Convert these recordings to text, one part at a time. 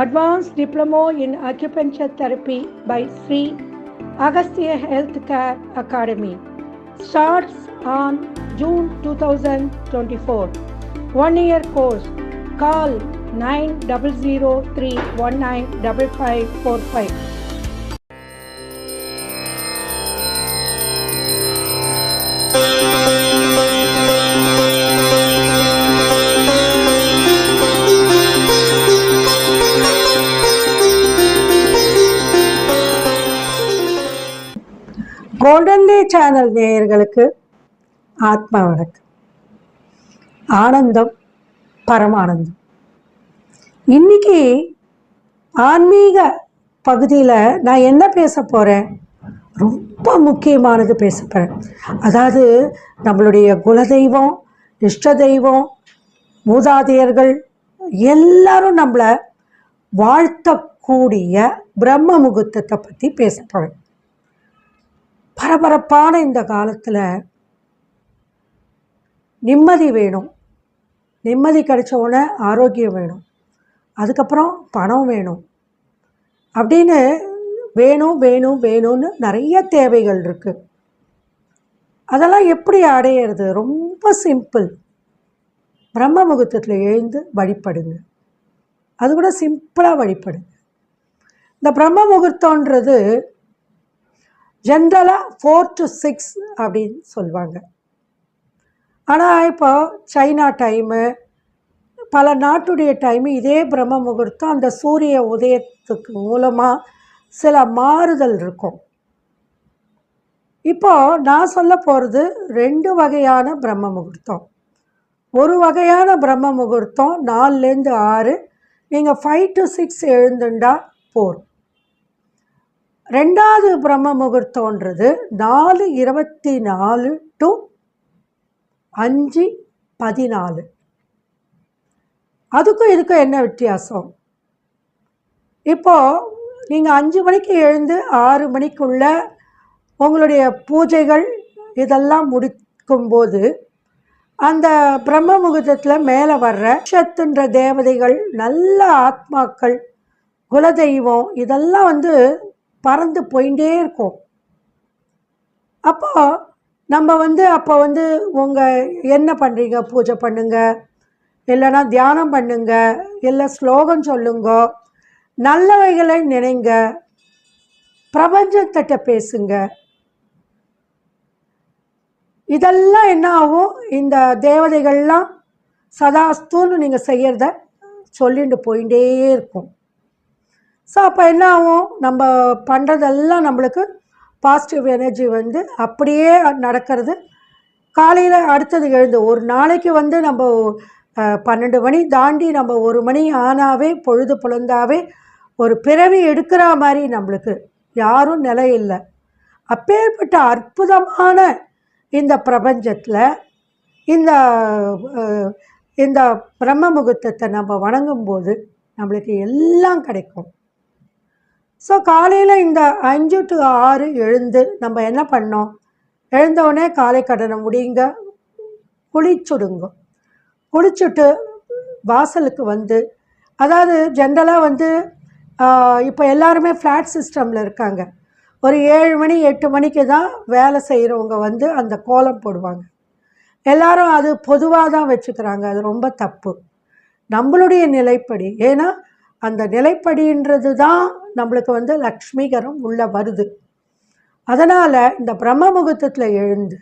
Advanced Diploma in Acupuncture Therapy by Sri Agastya Healthcare Academy starts on June 2024. One year course. Call 9003195545. Channel நேயர்களுக்கு ஆத்மா வணக்கம். ஆனந்தம் பரமானந்தம். இன்னைக்கு ஆன்மீக பகுதியில் நான் என்ன பேச போகிறேன் ரொம்ப முக்கியமானது பேச போகிறேன் அதாவது நம்மளுடைய குலதெய்வம் இஷ்ட தெய்வம் மூதாதையர்கள் எல்லாரும் நம்மளை வாழ்த்தக்கூடிய பிரம்ம முகூர்த்தத்தை பற்றி பேச போகிறேன் பரபரப்பான இந்த காலத்தில் நிம்மதி வேணும். நிம்மதி கிடைச்ச உடனே ஆரோக்கியம் வேணும். அதுக்கப்புறம் பணம் வேணும். அப்படின்னு வேணும் வேணும் வேணும்னு நிறைய தேவைகள் இருக்குது அதெல்லாம் எப்படி அடையிறது? ரொம்ப சிம்பிள். பிரம்ம முகூர்த்தத்தில் எழுந்து வழிபடுங்க. அது கூட சிம்பிளாக வழிபடுங்க. இந்த பிரம்ம முகூர்த்தன்றது ஜென்ரலாக ஃபோர் டு சிக்ஸ் அப்படின்னு சொல்லுவாங்க ஆனால் இப்போ சைனா டைமு பல நாட்டுடைய டைமு இதே பிரம்ம முகூர்த்தம் அந்த சூரிய உதயத்துக்கு மூலமாக சில மாறுதல் இருக்கும். இப்போ நான் சொல்ல போகிறது ரெண்டு வகையான பிரம்ம முகூர்த்தம். ஒரு வகையான பிரம்ம முகூர்த்தம் நாலுலேருந்து ஆறு. நீங்கள் ஃபைவ் டு சிக்ஸ் எழுந்துண்டா போதும். ரெண்டாவது பிரம்ம முகூர்த்தன்றது நாலு இருபத்தி நாலு டு அஞ்சு பதினாலு. அதுக்கும் இதுக்கும் என்ன வித்தியாசம்? இப்போது நீங்கள் அஞ்சு மணிக்கு எழுந்து ஆறு மணிக்குள்ள உங்களுடைய பூஜைகள் இதெல்லாம் முடிக்கும்போது அந்த பிரம்ம முகூர்த்தத்தில் மேலே வர்ற சத்துன்ற தேவதைகள் நல்ல ஆத்மாக்கள் குலதெய்வம் இதெல்லாம் வந்து பறந்து போயிட்டே இருக்கும். அப்போ நம்ம வந்து அப்போ வந்து உங்கள் என்ன பண்ணுறீங்க பூஜை பண்ணுங்க. இல்லைன்னா தியானம் பண்ணுங்க. இல்லை ஸ்லோகம் சொல்லுங்க. நல்லவைகளை நினைங்க. பிரபஞ்சத்திட்ட பேசுங்க. இதெல்லாம் என்ன ஆகும்? இந்த தேவதைகள்லாம் சதாஸ்துன்னு நீங்கள் செய்கிறத சொல்லிட்டு போயிட்டே இருக்கும். ஸோ அப்போ என்ன ஆகும்? நம்ம பண்ணுறதெல்லாம் நம்மளுக்கு பாசிட்டிவ் எனர்ஜி வந்து அப்படியே நடக்கிறது. காலையில் அடுத்தது எழுந்து ஒரு நாளைக்கு வந்து நம்ம பன்னெண்டு மணி தாண்டி நம்ம ஒரு மணி ஆனாவே பொழுது புலந்தாவே ஒரு பிறவி எடுக்கிற மாதிரி நம்மளுக்கு யாரும் நிலை இல்லை. அப்பேற்பட்ட அற்புதமான இந்த பிரபஞ்சத்தில் இந்த இந்த பிரம்ம முகூர்த்தத்தை நம்ம வணங்கும்போது நம்மளுக்கு எல்லாம் கிடைக்கும். ஸோ காலையில் இந்த அஞ்சு டு ஆறு எழுந்து நம்ம என்ன பண்ணோம்? எழுந்தவுடனே காலை கடனை முடியுங்க. குளிச்சுடுங்க. குளிச்சுட்டு வாசலுக்கு வந்து அதாவது ஜென்ரலாக வந்து இப்போ எல்லாருமே ஃப்ளாட் சிஸ்டமில் இருக்காங்க. ஒரு ஏழு மணி எட்டு மணிக்கு தான் வேலை செய்கிறவங்க வந்து அந்த கோலம் போடுவாங்க. எல்லாரும் அது பொதுவாக தான் வச்சுக்கிறாங்க. அது ரொம்ப தப்பு. நம்மளுடைய நிலைப்படி. ஏன்னா அந்த நிலைப்படின்றது தான் நம்மளுக்கு வந்து லக்ஷ்மிகரம் உள்ளே வருது. அதனால் இந்த பிரம்ம முகூர்த்தத்தில் எழுந்து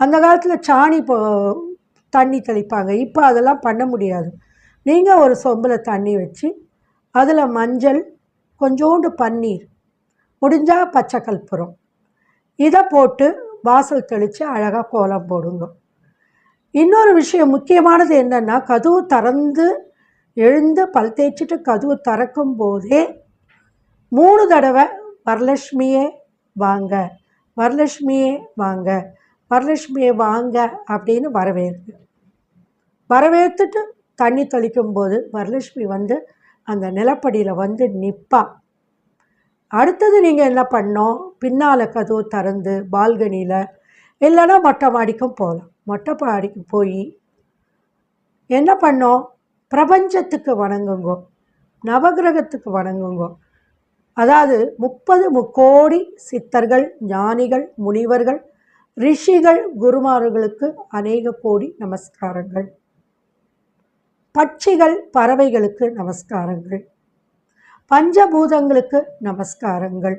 அந்த காலத்தில் சாணி போ தண்ணி தெளிப்பாங்க. இப்போ அதெல்லாம் பண்ண முடியாது. நீங்கள் ஒரு சொம்பில் தண்ணி வச்சு அதில் மஞ்சள் கொஞ்சோண்டு பன்னீர் முடிஞ்சால் பச்சை கற்பூரம் இதை போட்டு வாசல் தெளித்து அழகாக கோலம் போடுங்க. இன்னொரு விஷயம் முக்கியமானது என்னென்னா கதவு திறந்து எழுந்து பல் தேய்ச்சிட்டு கதவு திறக்கும் போதே மூணு தடவை வரலட்சுமியே வாங்க வரலட்சுமியே வாங்க வரலட்சுமியே வாங்க அப்படின்னு வரவேற்பு. வரவேற்றுட்டு தண்ணி தெளிக்கும் போது வரலட்சுமி வந்து அந்த நிலப்படியில் வந்து நிற்பா அடுத்தது நீங்கள் என்ன பண்ணோம் பின்னால் கதவு திறந்து பால்கனியில் இல்லைன்னா மொட்டை மாடிக்கும் போகலாம். மொட்டை மாடிக்கு போய் என்ன பண்ணோம் பிரபஞ்சத்துக்கு வணங்குங்கோ. நவகிரகத்துக்கு வணங்குங்க. அதாவது முப்பது முக்கோடி சித்தர்கள் ஞானிகள் முனிவர்கள் ரிஷிகள் குருமார்களுக்கு அநேக கோடி நமஸ்காரங்கள். பட்சிகள் பறவைகளுக்கு நமஸ்காரங்கள். பஞ்சபூதங்களுக்கு நமஸ்காரங்கள்.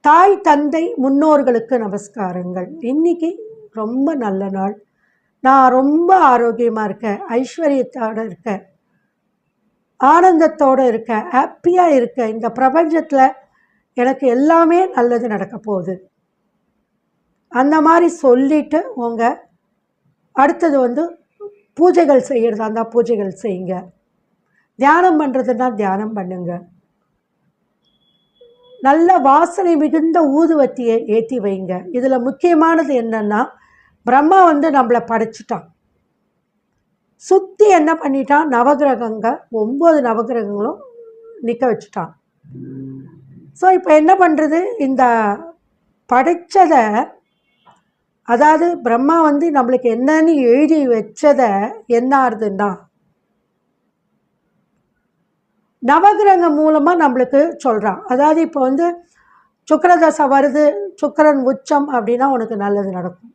தாய் தந்தை முன்னோர்களுக்கு நமஸ்காரங்கள். இன்னைக்கு ரொம்ப நல்ல நாள். நான் ரொம்ப ஆரோக்கியமாக இருக்கேன் ஐஸ்வர்யத்தோடு இருக்கேன் ஆனந்தத்தோடு இருக்கேன் ஹாப்பியாக இருக்கேன். இந்த பிரபஞ்சத்தில் எனக்கு எல்லாமே நல்லது நடக்க போகுது. அந்த மாதிரி சொல்லிட்டு உங்கள் அடுத்தது வந்து பூஜைகள் செய்கிறதா இருந்தால் பூஜைகள் செய்யுங்க. தியானம் பண்ணுறதுனா தியானம் பண்ணுங்க. நல்ல வாசனை மிகுந்த ஊதுவத்தியை ஏற்றி வைங்க. இதில் முக்கியமானது என்னென்னா பிரம்மா வந்து நம்மளை படைச்சிட்டான். சுற்றி என்ன பண்ணிட்டான்? நவகிரகங்க ஒம்பது நவகிரகங்களும் நிற்க வச்சுட்டான். ஸோ இப்போ என்ன பண்ணுறது இந்த படைச்சதை அதாவது பிரம்மா வந்து நம்மளுக்கு என்னன்னு எழுதி வச்சதை என்ன ஆறுதுன்னா நவகிரகம் மூலமாக நம்மளுக்கு சொல்கிறான் அதாவது இப்போ வந்து சுக்கரதசை வருது சுக்கரன் உச்சம் அப்படின்னா உனக்கு நல்லது நடக்கும்.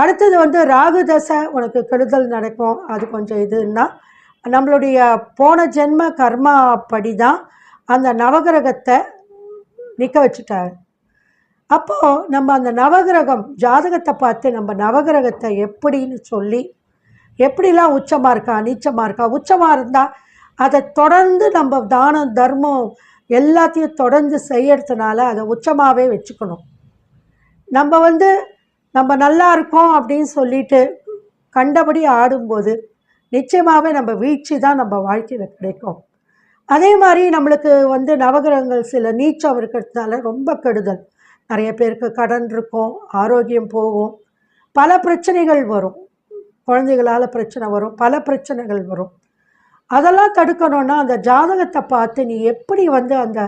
அடுத்தது வந்து ராகு தசை உனக்கு கெடுதல் நடக்கும். அது கொஞ்சம் இதுன்னா நம்மளுடைய போன ஜென்ம கர்மா படி தான் அந்த நவகிரகத்தை நிற்க வச்சுட்டாரு. அப்போது நம்ம அந்த நவகிரகம் ஜாதகத்தை பார்த்து நம்ம நவகிரகத்தை எப்படின்னு சொல்லி எப்படிலாம் உச்சமாக இருக்கா நீச்சமாக இருக்கா உச்சமாக இருந்தால் அதை தொடர்ந்து நம்ம தானம் தர்மம் எல்லாத்தையும் தொடர்ந்து செய்யறதுனால அதை உச்சமாகவே வச்சுக்கணும். நம்ம வந்து நம்ம நல்லா இருக்கோம் அப்படின்னு சொல்லிட்டு கண்டபடி ஆடும்போது நிச்சயமாகவே நம்ம வீழ்ச்சி தான் நம்ம வாழ்க்கையில் கிடைக்கும். அதே மாதிரி நம்மளுக்கு வந்து நவகிரகங்கள் சில நீச்சம் இருக்கிறதுனால ரொம்ப கெடுதல். நிறைய பேருக்கு கடன் இருக்கும் ஆரோக்கியம் போகும் பல பிரச்சனைகள் வரும். குழந்தைகளால் பிரச்சனை வரும் பல பிரச்சனைகள் வரும். அதெல்லாம் தடுக்கணும்னா அந்த ஜாதகத்தை பார்த்து நீ எப்படி வந்து அந்த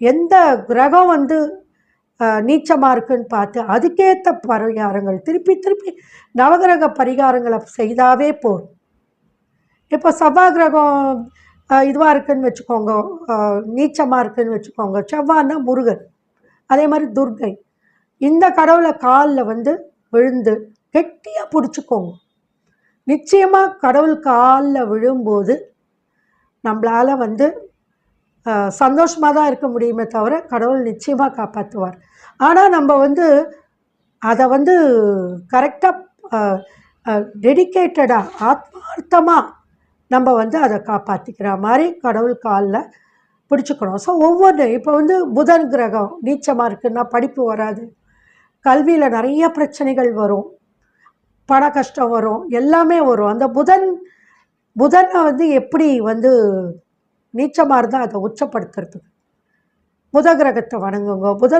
எந்த கிரகம் வந்து நீச்சமாக இருக்குன்னு பார்த்து அதுக்கேற்ற பரிகாரங்கள். திருப்பி திருப்பி நவகிரக பரிகாரங்களை செய்தாவே போதும். இப்போ செவ்வாய் கிரகம் இதுவாக இருக்குன்னு வச்சுக்கோங்க. நீச்சமாக இருக்குன்னு வச்சுக்கோங்க. செவ்வான்னா முருகன் அதே மாதிரி துர்கை இந்த கடவுளை காலில் வந்து விழுந்து கெட்டியாக பிடிச்சிக்கோங்க. நிச்சயமாக கடவுள் காலில் விழும்போது நம்மளால் வந்து சந்தோஷமாக தான் இருக்க முடியுமே தவிர கடவுள் நிச்சயமாக காப்பாற்றுவார் ஆனால் நம்ம வந்து அதை வந்து கரெக்டாக டெடிக்கேட்டடாக ஆத்மார்த்தமாக நம்ம வந்து அதை காப்பாற்றிக்கிற மாதிரி கடவுள் காலில் பிடிச்சிக்கணும். ஸோ ஒவ்வொன்று இப்போ வந்து புதன் கிரகம் நீச்சமாக இருக்குன்னா படிப்பு வராது. கல்வியில் நிறைய பிரச்சனைகள் வரும். பண கஷ்டம் வரும். எல்லாமே வரும். அந்த புதன் புதனை வந்து எப்படி வந்து நீச்சமாக இருந்தால் அதை உச்சப்படுத்துறதுக்கு? புத கிரகத்தை வணங்குங்க புத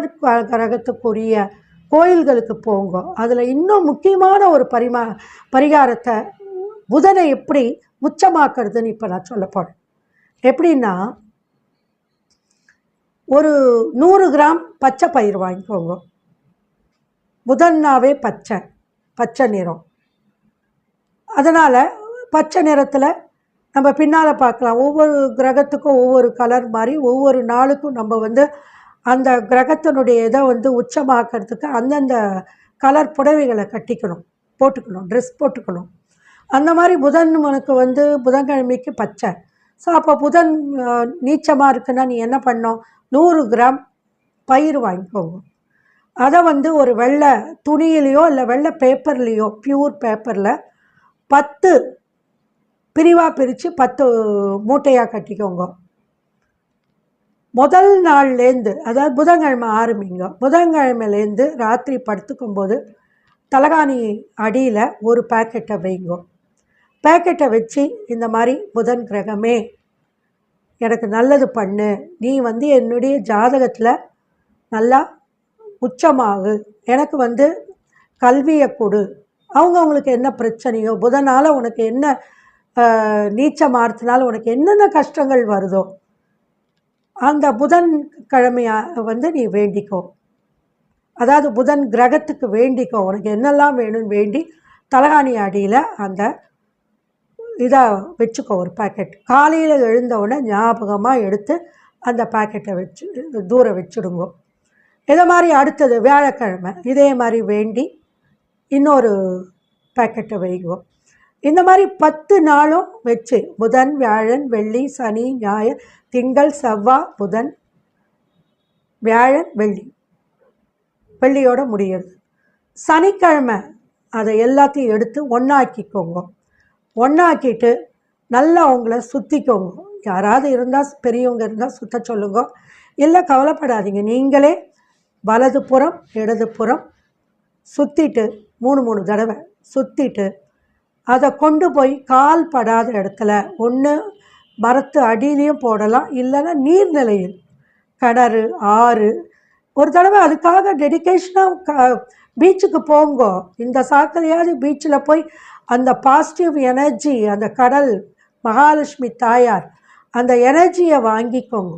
கிரகத்துக்குரிய கோயில்களுக்கு போங்க. அதில் இன்னும் முக்கியமான ஒரு பரிமா பரிகாரத்தை புதனை எப்படி உச்சமாக்குறதுன்னு இப்போ நான் சொல்ல போகிறேன் எப்படின்னா ஒரு நூறு கிராம் பச்சை பயிர் வாங்கிக்கோங்க. புதன்னாவே பச்சை பச்சை நிறம். அதனால் பச்சை நிறத்தில் நம்ம பின்னால் பார்க்கலாம். ஒவ்வொரு கிரகத்துக்கும் ஒவ்வொரு கலர் மாதிரி ஒவ்வொரு நாளுக்கும் நம்ம வந்து அந்த கிரகத்தினுடைய இதை வந்து உச்சமாக்கிறதுக்கு அந்தந்த கலர் புடவைகளை கட்டிக்கணும் போட்டுக்கணும் ட்ரெஸ் போட்டுக்கணும். அந்த மாதிரி புதன் உனக்கு வந்து புதன்கிழமைக்கு பச்சை. ஸோ அப்போ புதன் நீச்சமாக இருக்குன்னா நீ என்ன பண்ணோம் நூறு கிராம் பயிர் வாங்கிக்கோங்க அதை வந்து ஒரு வெள்ளை துணியிலையோ இல்லை வெள்ளை பேப்பர்லேயோ ப்யூர் பேப்பரில் பத்து பிரிவாக பிரித்து பத்து மூட்டையாக கட்டிக்கோங்க. முதல் நாள்லேருந்து அதாவது புதன்கிழமை ஆரம்பிங்க. புதன்கிழமைலேருந்து ராத்திரி படுத்துக்கும்போது தலகாணி அடியில் ஒரு பேக்கெட்டை வைங்க. பேக்கெட்டை வச்சு இந்த மாதிரி புதன் கிரகமே எனக்கு நல்லது பண்ணு. நீ வந்து என்னுடைய ஜாதகத்தில் நல்லா உச்சமாகு. எனக்கு வந்து கல்வியை கொடு. அவங்கவுங்களுக்கு என்ன பிரச்சனையோ புதனால் உனக்கு என்ன நீச்சம் உனக்கு என்னென்ன கஷ்டங்கள் வருதோ அந்த புதன் கிழமையாக வந்து நீ வேண்டிக்கோ. அதாவது புதன் கிரகத்துக்கு வேண்டிக்கோ. உனக்கு என்னெல்லாம் வேணும்னு வேண்டி தலகாணி அடியில் அந்த இதாக வச்சுக்கோ ஒரு பாக்கெட் காலையில் எழுந்தவுடனே ஞாபகமாக எடுத்து அந்த பாக்கெட்டை வச்சு தூரம் வச்சுடுங்கோ. இதை மாதிரி அடுத்தது வியாழக்கிழமை இதே மாதிரி வேண்டி இன்னொரு பாக்கெட்டை வைங்கோ. இந்த மாதிரி பத்து நாளும் வச்சு புதன் வியாழன் வெள்ளி சனி ஞாயிறு திங்கள் செவ்வாய் புதன் வியாழன் வெள்ளி வெள்ளியோட முடியுது சனிக்கிழமை அதை எல்லாத்தையும் எடுத்து ஒன்றாக்கிக்கோங்க ஒன்றாக்கிட்டு நல்லா உங்களை சுற்றிக்கோங்க யாராவது இருந்தால் பெரியவங்க இருந்தால் சுத்த சொல்லுங்க. இல்லை கவலைப்படாதீங்க. நீங்களே வலது புறம் இடது புறம் சுற்றிட்டு மூணு மூணு தடவை சுற்றிட்டு அதை கொண்டு போய் கால் படாத இடத்துல ஒன்று மரத்து அடியிலையும் போடலாம் இல்லைன்னா நீர்நிலையில். கிணறு ஆறு. ஒரு தடவை அதுக்காக டெடிக்கேஷனாக க பீச்சுக்கு போங்க. இந்த சாக்கலையாவது பீச்சில் போய் அந்த பாசிட்டிவ் எனர்ஜி அந்த கடல் மகாலட்சுமி தாயார் அந்த எனர்ஜியை வாங்கிக்கோங்க.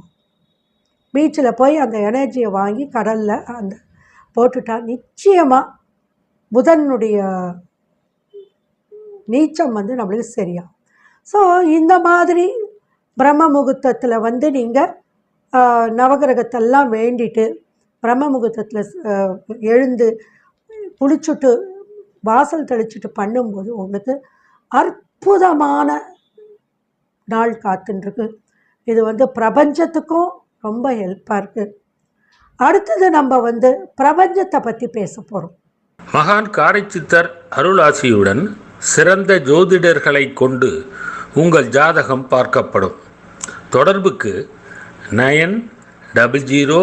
பீச்சில் போய் அந்த எனர்ஜியை வாங்கி கடலில் அந்த போட்டுட்டா நிச்சயமாக புதனுடைய நீச்சம் வந்து நம்மளுக்கு சரியாகும். ஸோ இந்த மாதிரி பிரம்ம முகூர்த்தத்தில் வந்து நீங்கள் நவகிரகத்தெல்லாம் வேண்டிட்டு பிரம்ம முகூர்த்தத்தில் எழுந்து புளிச்சுட்டு வாசல் தெளிச்சுட்டு பண்ணும்போது உங்களுக்கு அற்புதமான நாள் காத்துன்ருக்கு. இது வந்து பிரபஞ்சத்துக்கும் ரொம்ப ஹெல்ப்பாக இருக்குது அடுத்தது நம்ம வந்து பிரபஞ்சத்தை பற்றி பேச போகிறோம் மகான் காரைச்சித்தர் அருளாசியுடன் சிறந்த ஜோதிடர்களை கொண்டு உங்கள் ஜாதகம் பார்க்கப்படும். தொடர்புக்கு nine double zero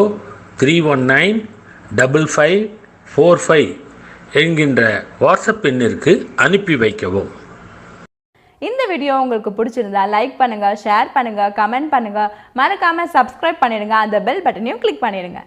three one nine double five four five என்கின்ற வாட்ஸ்அப் எண்ணிற்கு அனுப்பி வைக்கவும். இந்த வீடியோ உங்களுக்கு பிடிச்சிருந்தா லைக் பண்ணுங்கள் ஷேர் பண்ணுங்கள் கமெண்ட் பண்ணுங்கள் மறக்காமல் சப்ஸ்கிரைப் பண்ணிடுங்க. அந்த பெல் பட்டனையும் கிளிக் பண்ணிடுங்க.